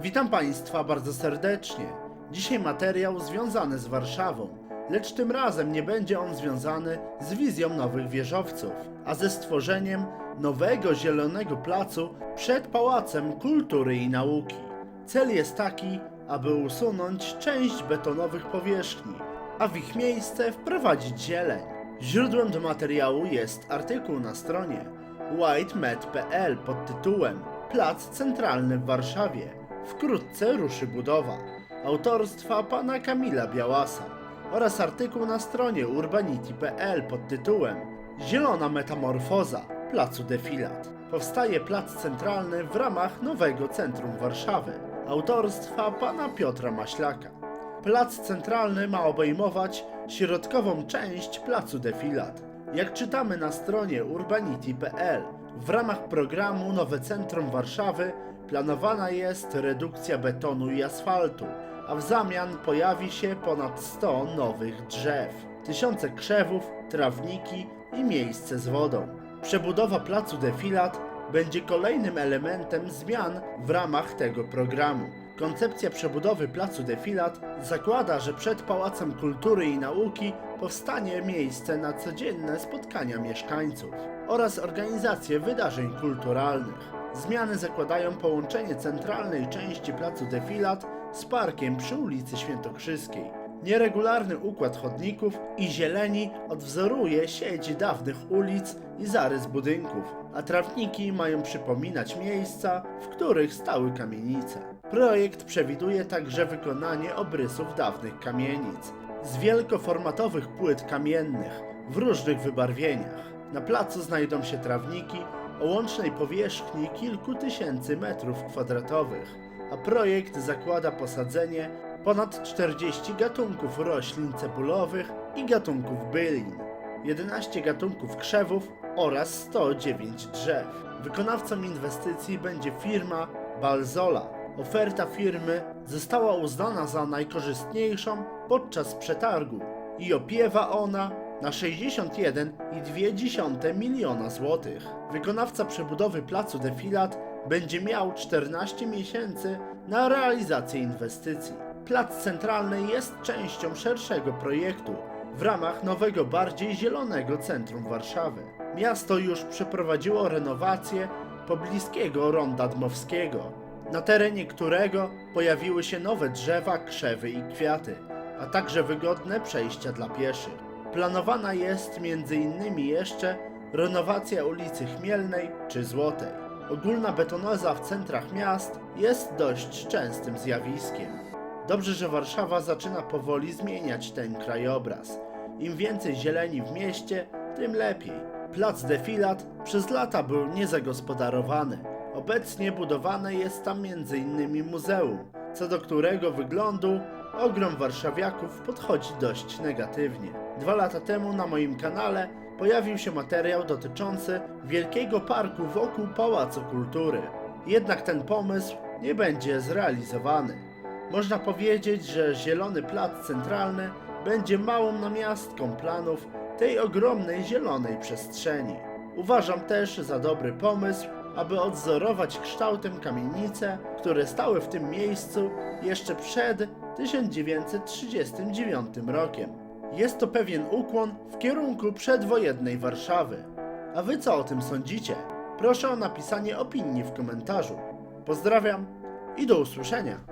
Witam Państwa bardzo serdecznie. Dzisiaj materiał związany z Warszawą, lecz tym razem nie będzie on związany z wizją nowych wieżowców, a ze stworzeniem nowego zielonego placu przed Pałacem Kultury i Nauki. Cel jest taki, aby usunąć część betonowych powierzchni, a w ich miejsce wprowadzić zieleń. Źródłem do materiału jest artykuł na stronie whitemed.pl pod tytułem Plac Centralny w Warszawie. Wkrótce ruszy budowa. Autorstwa pana Kamila Białasa oraz artykuł na stronie urbanity.pl pod tytułem Zielona metamorfoza Placu Defilat. Powstaje plac centralny w ramach nowego centrum Warszawy. Autorstwa pana Piotra Maślaka. Plac centralny ma obejmować środkową część placu Defilat. Jak czytamy na stronie urbanity.pl, w ramach programu Nowe Centrum Warszawy planowana jest redukcja betonu i asfaltu, a w zamian pojawi się ponad 100 nowych drzew, tysiące krzewów, trawniki i miejsce z wodą. Przebudowa placu Defilat będzie kolejnym elementem zmian w ramach tego programu. Koncepcja przebudowy placu Defilat zakłada, że przed Pałacem Kultury i Nauki powstanie miejsce na codzienne spotkania mieszkańców oraz organizację wydarzeń kulturalnych. Zmiany zakładają połączenie centralnej części placu Defilat z parkiem przy ulicy Świętokrzyskiej. Nieregularny układ chodników i zieleni odwzoruje sieć dawnych ulic i zarys budynków, a trawniki mają przypominać miejsca, w których stały kamienice. Projekt przewiduje także wykonanie obrysów dawnych kamienic z wielkoformatowych płyt kamiennych w różnych wybarwieniach. Na placu znajdą się trawniki o łącznej powierzchni kilku tysięcy metrów kwadratowych, a projekt zakłada posadzenie ponad 40 gatunków roślin cebulowych i gatunków bylin, 11 gatunków krzewów oraz 109 drzew. Wykonawcą inwestycji będzie firma Balzola. Oferta firmy została uznana za najkorzystniejszą podczas przetargu i opiewa ona na 61,2 miliona złotych. Wykonawca przebudowy placu Defilat będzie miał 14 miesięcy na realizację inwestycji. Plac centralny jest częścią szerszego projektu w ramach nowego, bardziej zielonego centrum Warszawy. Miasto już przeprowadziło renowację pobliskiego Ronda Dmowskiego, na terenie którego pojawiły się nowe drzewa, krzewy i kwiaty, a także wygodne przejścia dla pieszych. Planowana jest m.in. jeszcze renowacja ulicy Chmielnej czy Złotej. Ogólna betonoza w centrach miast jest dość częstym zjawiskiem. Dobrze, że Warszawa zaczyna powoli zmieniać ten krajobraz. Im więcej zieleni w mieście, tym lepiej. Plac Defilat przez lata był niezagospodarowany. Obecnie budowane jest tam m.in. muzeum, co do którego wyglądu ogrom warszawiaków podchodzi dość negatywnie. Dwa lata temu na moim kanale pojawił się materiał dotyczący wielkiego parku wokół Pałacu Kultury. Jednak ten pomysł nie będzie zrealizowany. Można powiedzieć, że Zielony Plac Centralny będzie małą namiastką planów tej ogromnej zielonej przestrzeni. Uważam też za dobry pomysł, aby odzorować kształtem kamienice, które stały w tym miejscu jeszcze przed 1939 rokiem. Jest to pewien ukłon w kierunku przedwojennej Warszawy. A wy co o tym sądzicie? Proszę o napisanie opinii w komentarzu. Pozdrawiam i do usłyszenia.